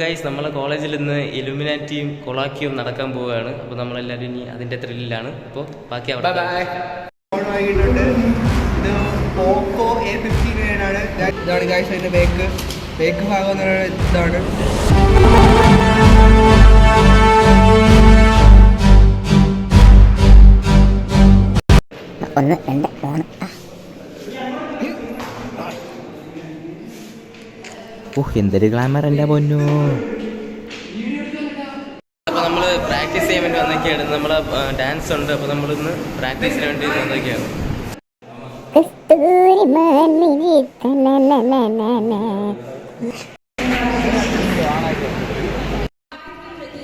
Guys നമ്മളെ കോളേജിൽ ഇന്ന് ഇലുമിനാറ്റിയും കൊളാക്കിയും നടക്കാൻ പോവുകയാണ്. അപ്പോൾ നമ്മളെല്ലാവരും ഇനി അതിന്റെ ത്രില്ലിലാണ് അപ്പോൾ ബാക്കി അവിടെ ഫോൺ വാങ്ങിയിട്ടുണ്ട് ഇത് പോക്കോ എ ഫിഫ്റ്റി ആണ് ഇതാണ് ഗൈസ് ബേക്ക് ബേക്ക് ഭാഗം എന്ന് പറയുന്നത് ഇതാണ്. ഒന്ന് രണ്ട് മൂന്ന്. ഓഹ് എന്തൊരു ഗ്ലാമർ എന്റെ പൊന്നു. അപ്പോൾ നമ്മൾ പ്രാക്ടീസ് ചെയ്യാൻ വേണ്ടി വന്നൊക്കെയാണ്. നമ്മളെ ഡാൻസ് ഉണ്ട്. അപ്പോൾ നമ്മളിന്ന് പ്രാക്ടീസിന് വേണ്ടി വന്നൊക്കെയാണ്.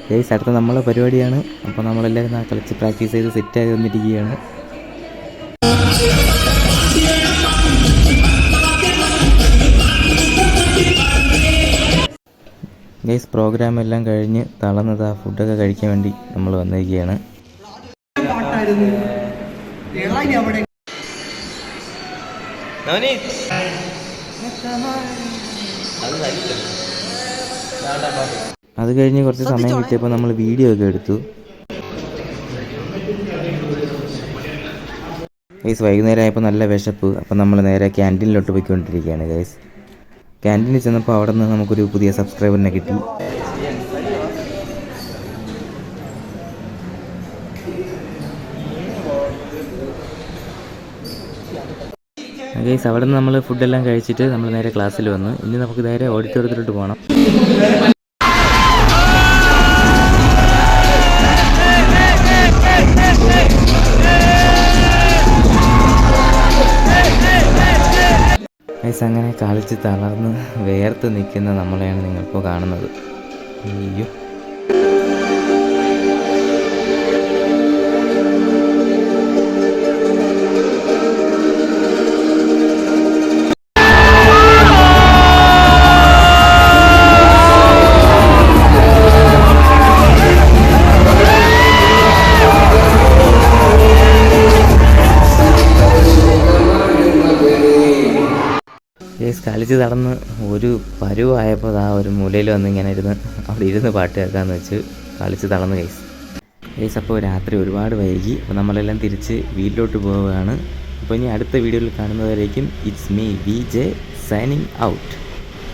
ഗൈസ് അടുത്ത നമ്മളെ പരിപാടിയാണ്. അപ്പോൾ നമ്മളെല്ലാവരും കളിച്ച് പ്രാക്ടീസ് ചെയ്ത് സെറ്റ് ആയി വന്നിരിക്കുകയാണ്. ഗൈസ് പ്രോഗ്രാം എല്ലാം കഴിഞ്ഞ് തളർന്നത് ആ ഫുഡൊക്കെ കഴിക്കാൻ വേണ്ടി നമ്മൾ വന്നിരിക്കുകയാണ്. അത് കഴിഞ്ഞ് കുറച്ച് സമയം കിട്ടിയപ്പോൾ നമ്മൾ വീഡിയോ ഒക്കെ എടുത്തു. ഗൈസ് വൈകുന്നേരം ആയപ്പോൾ നല്ല വിശപ്പ്. അപ്പം നമ്മൾ നേരെ ക്യാന്റീനിലോട്ട് പോയിക്കൊണ്ടിരിക്കുകയാണ് ഗൈസ് ക്യാന്റീനിൽ ചെന്നപ്പോൾ അവിടെ നിന്ന് നമുക്കൊരു പുതിയ സബ്സ്ക്രൈബറിനെ കിട്ടി. ഗൈസ് അവിടെ നിന്ന് നമ്മൾ ഫുഡെല്ലാം കഴിച്ചിട്ട് നമ്മൾ നേരെ ക്ലാസ്സിൽ വന്നു. ഇനി നമുക്ക് നേരെ ഓഡിറ്റോറിയത്തിലോട്ട് പോകണം ഗൈസ് അങ്ങനെ കളിച്ച് തളർന്ന് വേർത്ത് നിൽക്കുന്ന നമ്മളെയാണ് നിങ്ങളിപ്പോൾ കാണുന്നത്. അയ്യോ. ഗൈസ് കളിച്ച് നടന്ന് ഒരു പരുവായപ്പോൾ ആ ഒരു മൂലയിൽ വന്ന് ഇങ്ങനെ ഇരുന്ന് അവിടെ ഇരുന്ന് പാട്ട് കേൾക്കാമെന്ന് വെച്ച് കളിച്ച് തളർന്ന് ഗൈസ് ഗൈസ് അപ്പോൾ രാത്രി ഒരുപാട് വൈകി. അപ്പോൾ നമ്മളെല്ലാം തിരിച്ച് വീട്ടിലോട്ട് പോവുകയാണ്. അപ്പോൾ ഇനി അടുത്ത വീഡിയോയിൽ കാണുന്നവരേക്കും it's me V J signing out